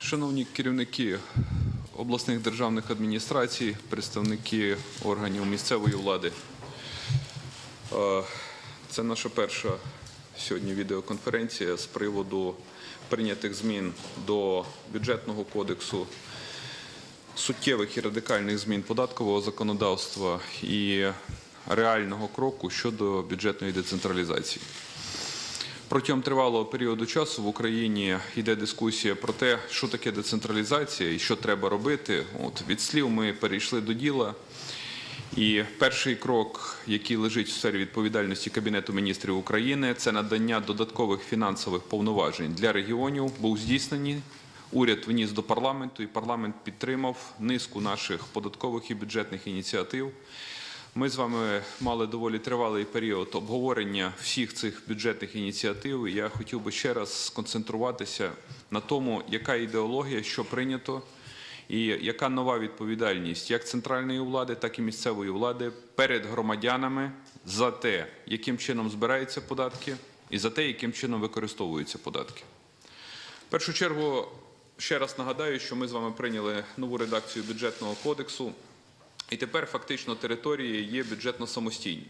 Шановні керівники обласних державних адміністрацій, представники органів місцевої влади, е, це наша перша сьогодні відеоконференція з приводу прийнятих змін до бюджетного кодексу, суттєвих і радикальних змін податкового законодавства і реального кроку щодо бюджетної децентралізації. Протягом тривалого періоду часу в Україні йде дискусія про те, що таке децентралізація і що треба робити. От від слів ми перейшли до діла. І перший крок, який лежить в сфері відповідальності Кабінету міністрів України, це надання додаткових фінансових повноважень для регіонів, був здійснений. Уряд вніс до парламенту, і парламент підтримав низку наших податкових і бюджетних ініціатив. Ми з вами мали доволі тривалий період обговорення всіх цих бюджетних ініціатив. Я хотів би ще раз сконцентруватися на тому, яка ідеологія, що прийнято, і яка нова відповідальність як центральної влади, так і місцевої влади перед громадянами за те, яким чином збираються податки, і за те, яким чином використовуються податки. В першу чергу ще раз нагадаю, що ми з вами прийняли нову редакцію бюджетного кодексу. І тепер фактично території є бюджетно самостійні.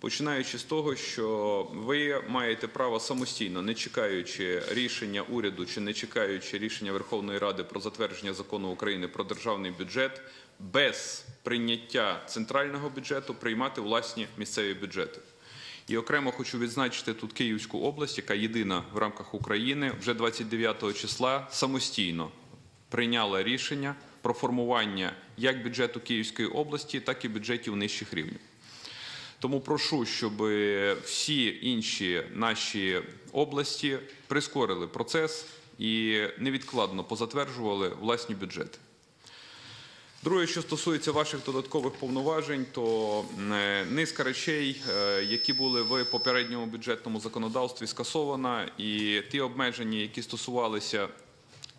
Починаючи з того, що ви маєте право самостійно, не чекаючи рішення уряду чи не чекаючи рішення Верховної Ради про затвердження закону України про державний бюджет, без прийняття центрального бюджету приймати власні місцеві бюджети. І окремо хочу відзначити тут Київську область, яка єдина в рамках України вже 29 числа самостійно прийняла рішення про формування як бюджету Київської області, так і бюджетів нижчих рівнів. Тому прошу, щоб всі інші наші області прискорили процес і невідкладно позатверджували власні бюджети. Друге, що стосується ваших додаткових повноважень, то е, низка речей, е, які були в попередньому бюджетному законодавстві, скасована, і ті обмеження, які стосувалися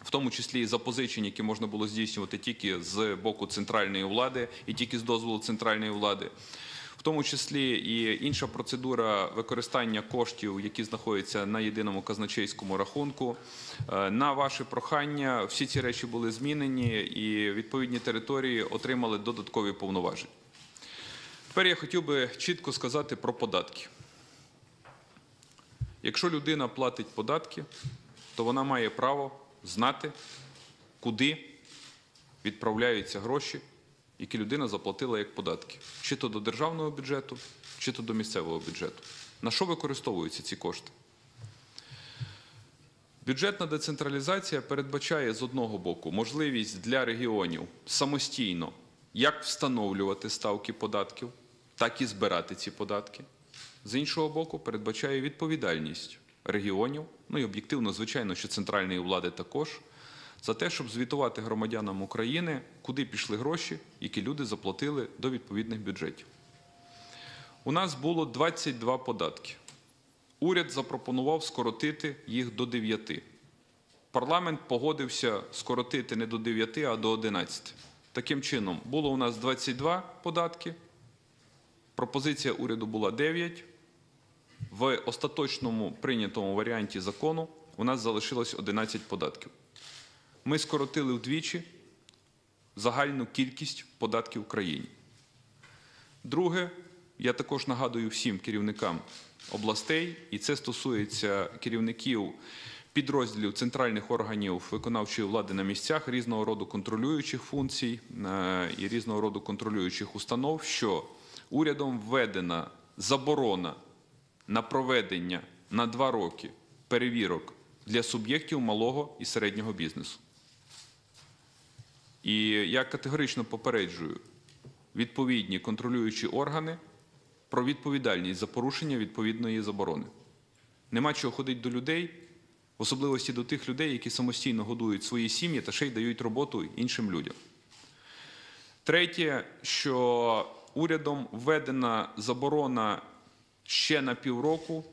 в тому числі і запозичень, які можна було здійснювати тільки з боку центральної влади і тільки з дозволу центральної влади. В тому числі і інша процедура використання коштів, які знаходяться на єдиному казначейському рахунку. Е, На ваше прохання всі ці речі були змінені, і відповідні території отримали додаткові повноваження. Тепер я хотів би чітко сказати про податки. Якщо людина платить податки, то вона має право знати, куди відправляються гроші, які людина заплатила як податки, чи то до державного бюджету, чи то до місцевого бюджету. На що використовуються ці кошти? Бюджетна децентралізація передбачає з одного боку можливість для регіонів самостійно як встановлювати ставки податків, так і збирати ці податки. З іншого боку, передбачає відповідальність регіонів, ну і об'єктивно, звичайно, що центральної влади також, за те, щоб звітувати громадянам України, куди пішли гроші, які люди заплатили до відповідних бюджетів. У нас було 22 податки. Уряд запропонував скоротити їх до 9. Парламент погодився скоротити не до 9, а до 11. Таким чином, було у нас 22 податки. Пропозиція уряду була 9. В остаточному прийнятому варіанті закону у нас залишилось 11 податків. Ми скоротили вдвічі загальну кількість податків в країні. Друге, я також нагадую всім керівникам областей, і це стосується керівників підрозділів центральних органів виконавчої влади на місцях різного роду контролюючих функцій е, і різного роду контролюючих установ, що урядом введена заборона на проведення на два роки перевірок для суб'єктів малого і середнього бізнесу. І я категорично попереджую відповідні контролюючі органи про відповідальність за порушення відповідної заборони. Нема чого ходити до людей, в особливості до тих людей, які самостійно годують свої сім'ї та ще й дають роботу іншим людям. Третє, що урядом введена заборона ще на півроку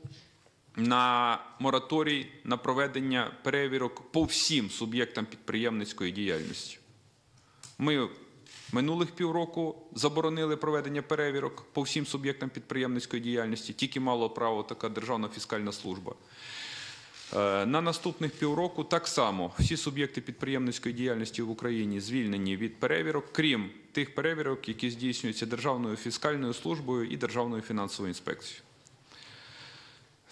на мораторій на проведення перевірок по всім суб'єктам підприємницької діяльності. Ми минулих півроку заборонили проведення перевірок по всім суб'єктам підприємницької діяльності, тільки мало право така Державна фіскальна служба. Е, На наступних півроку так само всі суб'єкти підприємницької діяльності в Україні звільнені від перевірок, крім тих перевірок, які здійснюються Державною фіскальною службою і Державною фінансовою інспекцією.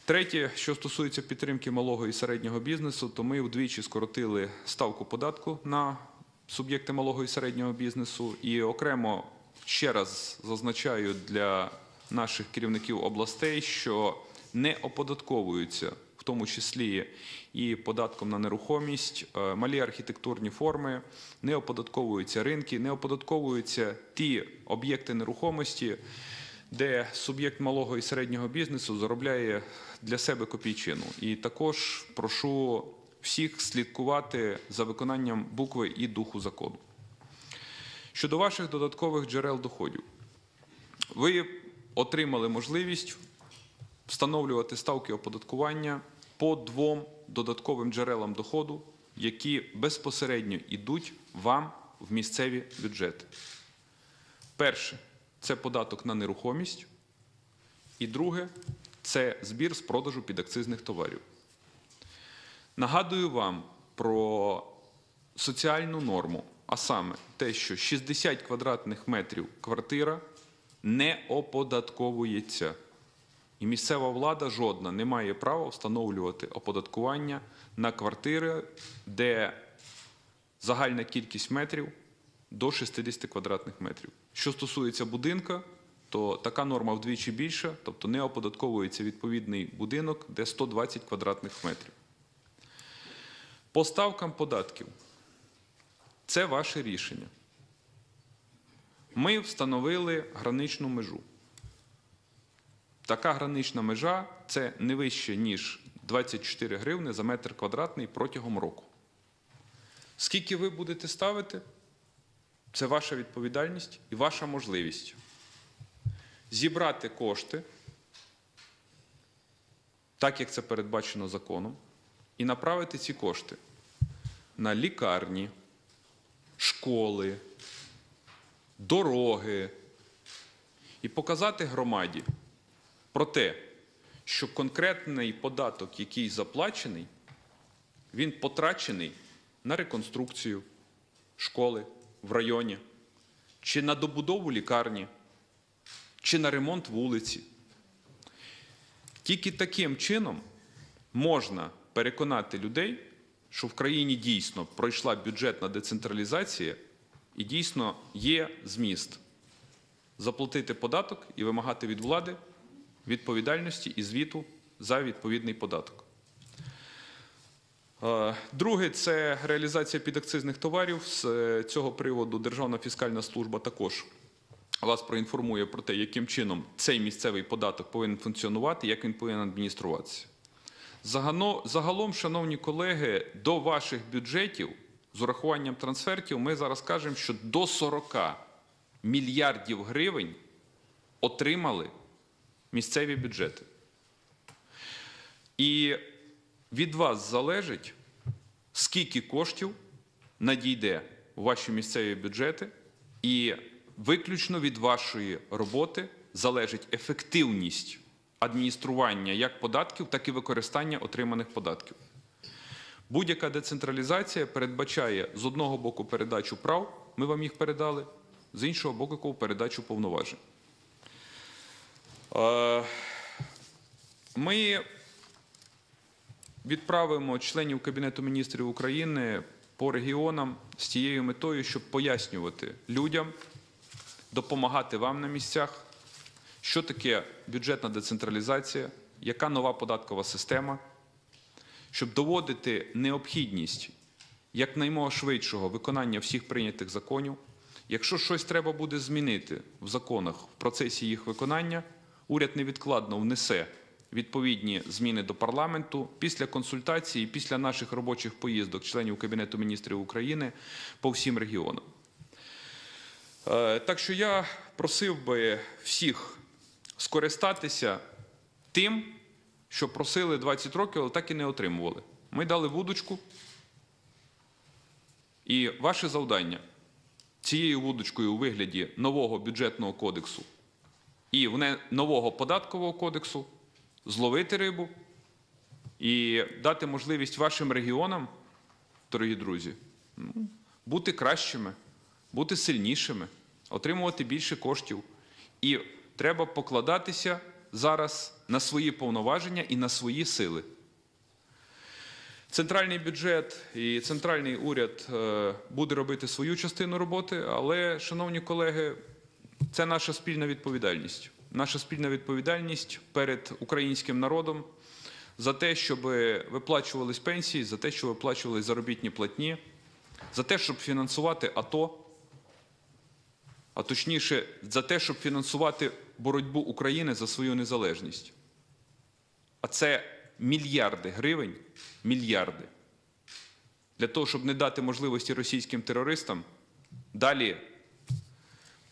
Третє, що стосується підтримки малого і середнього бізнесу, то ми вдвічі скоротили ставку податку на суб'єкти малого і середнього бізнесу. І окремо ще раз зазначаю для наших керівників областей, що не оподатковуються, в тому числі і податком на нерухомість, е, малі архітектурні форми, не оподатковуються ринки, не оподатковуються ті об'єкти нерухомості, де суб'єкт малого і середнього бізнесу заробляє для себе копійчину. І також прошу всіх слідкувати за виконанням букви і духу закону. Щодо ваших додаткових джерел доходів, ви отримали можливість встановлювати ставки оподаткування по двом додатковим джерелам доходу, які безпосередньо йдуть вам в місцеві бюджети. Перше це податок на нерухомість, і друге це збір з продажу підакцизних товарів. Нагадую вам про соціальну норму, а саме те, що 60 квадратних метрів квартира не оподатковується. І місцева влада жодна не має права встановлювати оподаткування на квартири, де загальна кількість метрів до 60 квадратних метрів. Що стосується будинка, то така норма вдвічі більша, тобто не оподатковується відповідний будинок, де 120 квадратних метрів. По ставкам податків це ваше рішення. Ми встановили граничну межу. Така гранична межа це не вище, ніж 24 гривни за метр квадратний протягом року. Скільки ви будете ставити, це ваша відповідальність і ваша можливість зібрати кошти, так як це передбачено законом, і направити ці кошти на лікарні, школи, дороги і показати громаді про те, що конкретний податок, який заплачений, він потрачений на реконструкцію школи в районі, чи на добудову лікарні, чи на ремонт вулиці. Тільки таким чином можна переконати людей, що в країні дійсно пройшла бюджетна децентралізація і дійсно є зміст заплатити податок і вимагати від влади відповідальності і звіту за відповідний податок. Е, Друге це реалізація підакцизних товарів. З е, цього приводу Державна фіскальна служба також вас проінформує про те, яким чином цей місцевий податок повинен функціонувати, як він повинен адмініструватися. Загалом, шановні колеги, до ваших бюджетів з урахуванням трансфертів ми зараз кажемо, що до 40 мільярдів гривень отримали місцеві бюджети. І від вас залежить, скільки коштів надійде у ваші місцеві бюджети, і виключно від вашої роботи залежить ефективність адміністрування як податків, так і використання отриманих податків. Будь-яка децентралізація передбачає з одного боку передачу прав, ми вам їх передали, з іншого боку передачу повноважень. Е, Ми відправимо членів Кабінету міністрів України по регіонам з тією метою, щоб пояснювати людям, допомагати вам на місцях, що таке бюджетна децентралізація, яка нова податкова система, щоб доводити необхідність якнаймога швидшого виконання всіх прийнятих законів. Якщо щось треба буде змінити в законах в процесі їх виконання, уряд невідкладно внесе відповідні зміни до парламенту після консультації, після наших робочих поїздок членів Кабінету міністрів України по всім регіонам. Е, Так що я просив би всіх скористатися тим, що просили 20 років, але так і не отримували. Ми дали вудочку, і ваше завдання цією вудочкою у вигляді нового бюджетного кодексу і вне- нового податкового кодексу зловити рибу і дати можливість вашим регіонам, дорогі друзі, ну, бути кращими, бути сильнішими, отримувати більше коштів. І треба покладатися зараз на свої повноваження і на свої сили. Центральний бюджет і центральний уряд е, буде робити свою частину роботи, але, шановні колеги, це наша спільна відповідальність. Наша спільна відповідальність перед українським народом за те, щоб виплачувались пенсії, за те, щоб виплачувались заробітні платні, за те, щоб фінансувати АТО, а точніше, за те, щоб фінансувати боротьбу України за свою незалежність. А це мільярди гривень, мільярди. Для того, щоб не дати можливості російським терористам далі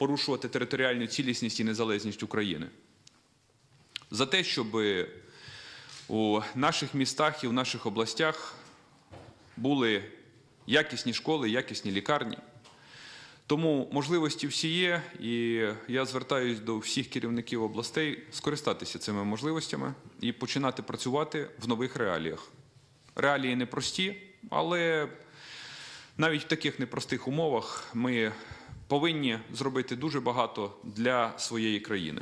порушувати територіальну цілісність і незалежність України. За те, щоб у наших містах і в наших областях були якісні школи, якісні лікарні. Тому можливості всі є, і я звертаюсь до всіх керівників областей скористатися цими можливостями і починати працювати в нових реаліях. Реалії непрості, але навіть в таких непростих умовах ми повинні зробити дуже багато для своєї країни.